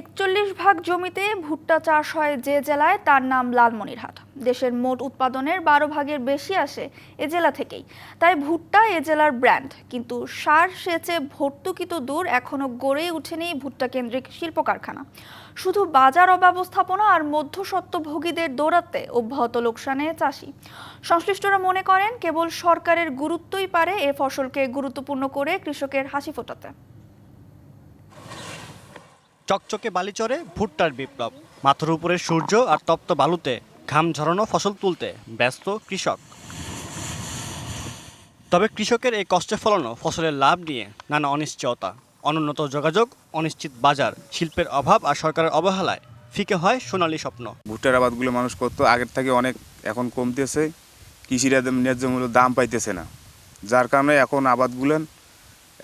একচল্লিশ ভাগ জমিতে ভুট্টা চাষ হয় যে জেলায়, তার নাম লালমনিরহাট। দেশের মোট উৎপাদনের বারো ভাগের বেশি আসে এ জেলা থেকেই। তাই ভুট্টা এ জেলার ব্র্যান্ড। কিন্তু সার সেচে ভর্তুকি তো দূর এখনও গড়েই ওঠেনি ভুট্টা কেন্দ্রিক শিল্প কারখানা শুধু বাজার অব্যবস্থাপনা আর মধ্যস্বত্বভোগীদের দৌড়াতে অব্যাহত লোকসানে চাষি। সংশ্লিষ্টরা মনে করেন, কেবল সরকারের গুরুত্বই পারে এ ফসলকে গুরুত্বপূর্ণ করে কৃষকের হাসি ফোটাতে। চকচকে বালি বালিচরে ভুট্টার বিপ্লব। মাথার উপরে সূর্য আর তপ্ত বালুতে ঘাম ঝরানো ফসল তুলতে ব্যস্ত কৃষক। তবে কৃষকের এই কষ্টে ফলানো ফসলের লাভ নিয়ে নানা অনিশ্চয়তা, অনুন্নত যোগাযোগ, অনিশ্চিত বাজার, শিল্পের অভাব আর সরকারের অবহেলায় ফিকে হয় সোনালী স্বপ্ন। ভুট্টার আবাদগুলো মানুষ করতো, আগের থেকে অনেক এখন কমতেছে, কৃষিরা ন্যায্য মূল্য দাম পাইতেছে না। যার কারণে এখন আবাদগুলো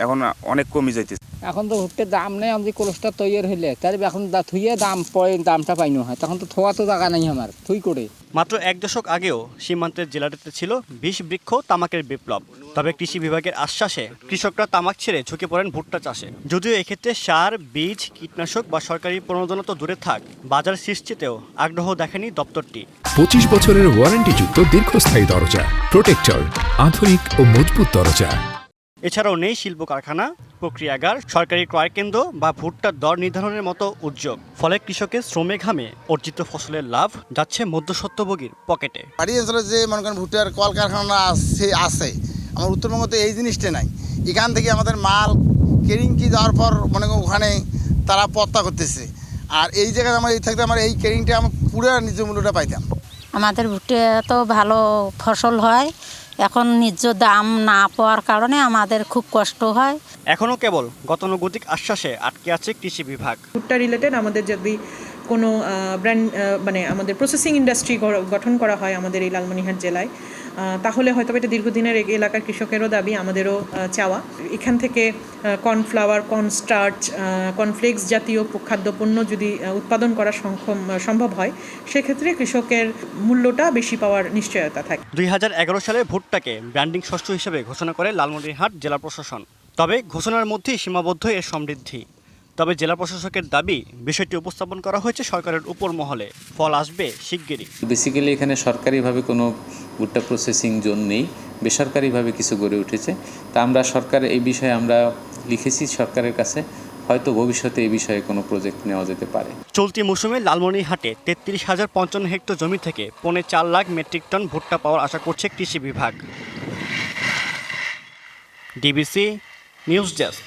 এখন অনেক কমে যাইতেছে। এখন তো ভুট্টের দাম নেই আমি কোলেস্টার তৈরি হইলে তাই এখন থুইয়ে দাম পরে দামটা পাইনো হয়। তখন তো থোয়া তো জায়গা নেই আমার থুই করে। মাত্র এক দশক আগেও সীমান্তের জেলাটিতে ছিল বিষ বৃক্ষ তামাকের বিপ্লব। তবে কৃষি বিভাগের আশ্বাসে কৃষকরা তামাক ছেড়ে ঝুঁকে পড়েন ভুট্টা চাষে। যদিও এক্ষেত্রে সার বীজ কীটনাশক বা সরকারি প্রণোদনা তো দূরে থাক বাজার সৃষ্টিতেও আগ্রহ দেখেনি দপ্তরটি। পঁচিশ বছরের ওয়ারেন্টিযুক্ত দীর্ঘস্থায়ী দরজা প্রোটেক্টর আধুনিক ও মজবুত দরজা। এছাড়াও নেই শিল্প কারখানা, প্রক্রিয়াগার, সরকারি ক্রয় কেন্দ্র বা ভুট্টার দর নির্ধারণের মতো উদ্যোগ। ফলে কৃষকের শ্রমে ঘামে অর্জিত ফসলের লাভ যাচ্ছে মধ্যস্বত্বভোগীর পকেটে। যে মনে করেন ভুট্টার কলকারখানা আছে আছে, আমার উত্তরবঙ্গ তো এই জিনিসটা নাই। এখান থেকে আমাদের মাল কেরিং কি যাওয়ার পর মনে করেন ওখানে তারা পত্তা করতেছে। আর এই জায়গায় আমার এই থাকতে আমার এই কেরিংটা আমার পুরো নিজ মূল্যটা পাইতাম। আমাদের ভুট্টে তো ভালো ফসল হয়। এখন নিজ দাম না পাওয়ার কারণে আমাদের খুব কষ্ট হয়। এখনও কেবল গতানুগতিক আশ্বাসে আটকে আছে কৃষি বিভাগ। ভুট্টা রিলেটেড আমাদের যদি কোনো ব্র্যান্ড মানে আমাদের প্রসেসিং ইন্ডাস্ট্রি গঠন করা হয় আমাদের এই লালমনিহাট জেলায়। তাহলে হয়তো এটা দীর্ঘদিনের এলাকার কৃষকেরও দাবি, আমাদেরও চাওয়া। এখান থেকে কর্নফ্লাওয়ার কর্নস্টার্চ কর্নফ্লেক্স জাতীয় খাদ্যপণ্য যদি উৎপাদন করা সক্ষম সম্ভব হয়, সেক্ষেত্রে কৃষকের মূল্যটা বেশি পাওয়ার নিশ্চয়তা থাকে। দুই হাজার এগারো সালে ভুট্টাকে ব্র্যান্ডিং শস্য হিসেবে ঘোষণা করে লালমনিরহাট জেলা প্রশাসন। তবে ঘোষণার মধ্যেই সীমাবদ্ধ এর সমৃদ্ধি। তবে জেলা প্রশাসকের দাবি বিষয়টি উপস্থাপন করা হয়েছে সরকারের উপর মহলে ফল আসবে শিগগিরই। বেসিক্যালি এখানে সরকারিভাবে কোনো ভুট্টা প্রসেসিং জোন নেই বেসরকারিভাবে কিছু গড়ে উঠেছে। তা আমরা সরকার এই বিষয়ে আমরা লিখেছি সরকারের কাছে হয়তো ভবিষ্যতে এই বিষয়ে কোনো প্রজেক্ট নেওয়া যেতে পারে। চলতি মৌসুমে লালমনিরহাটে তেত্রিশ হাজার পঞ্চান্ন হেক্টর জমি থেকে পৌনে চার লাখ মেট্রিক টন ভুট্টা পাওয়ার আশা করছে কৃষি বিভাগ। DBC news desk